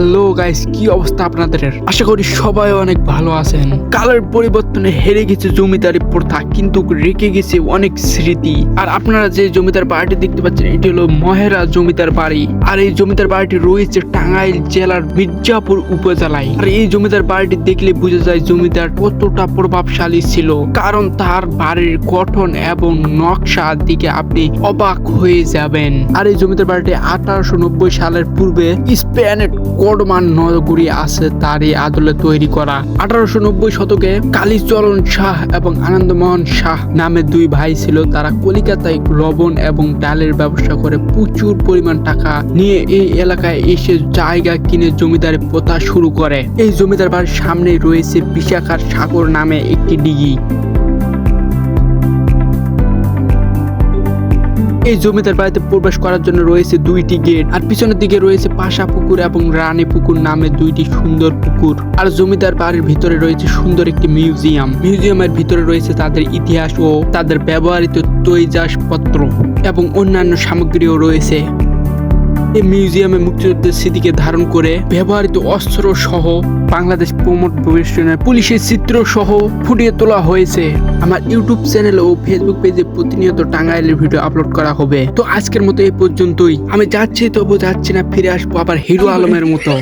Hello guys, কি অবস্থা আপনাদের? আশা করি সবাই অনেক ভালো আছেন। কালের পরিবর্তনে হেরে গেছে জমিদারি প্রথা, কিন্তু রেখে গেছে অনেক স্মৃতি। আর আপনারা যে জমিদার বাড়িটি দেখতে পাচ্ছেন, এটি হলো মহেরা জমিদার বাড়ি। আর এই জমিদার বাড়িটি রয়েছে টাঙ্গাইল জেলার মির্জাপুর উপজেলায়। আর এই জমিদার বাড়িটি দেখলে বোঝা যায় জমিদার কতটা প্রভাবশালী ছিল। কারণ তার বাড়ির গঠন এবং নকশা দিকে আপনি অবাক হয়ে যাবেন। আর এই জমিদার বাড়িটি আঠারোশো নব্বই সালের পূর্বে স্পেনের কোডমান নগরী আছে তারই আদলে তৈরি করা। আঠারোশো নব্বই শতকে কালীচরণ শাহ এবং আনন্দমোহন শাহ নামে দুই ভাই ছিল। তারা কলিকাতায় লবণ এবং ডালের ব্যবসা করে প্রচুর পরিমাণ টাকা নিয়ে এই এলাকায় এসে জায়গা কিনে জমিদারি প্রথা শুরু করে। এই জমিদার বাড়ির সামনে রয়েছে বিশাখার সাগর নামে একটি ডিগি। এই জমিদার বাড়িতে প্রবেশ করার জন্য রয়েছে দুইটি গেট। আর পিছনের দিকে রয়েছে পাশা পুকুর এবং রানী পুকুর নামে দুইটি সুন্দর পুকুর। আর জমিদার বাড়ির ভিতরে রয়েছে সুন্দর একটি মিউজিয়াম। মিউজিয়ামের ভিতরে রয়েছে তাদের ইতিহাস ও তাদের ব্যবহৃত তৈজাসপত্র এবং অন্যান্য সামগ্রীও রয়েছে। এই মিউজিয়ামে মুক্তিযুদ্ধের স্মৃতিকে ধারণ করে ব্যবহৃত অস্ত্র সহ বাংলাদেশ প্রমোট প্রবেশনের পুলিশের চিত্র সহ ফুটিয়ে তোলা হয়েছে। আমার ইউটিউব চ্যানেল ও ফেসবুক পেজে প্রতিনিয়ত টাঙ্গাইলের ভিডিও আপলোড করা হবে। তো আজকের মতো এই পর্যন্তই। আমি যাচ্ছি তবু যাচ্ছি না ফিরে আসব আবার হিরো আলমের মতো।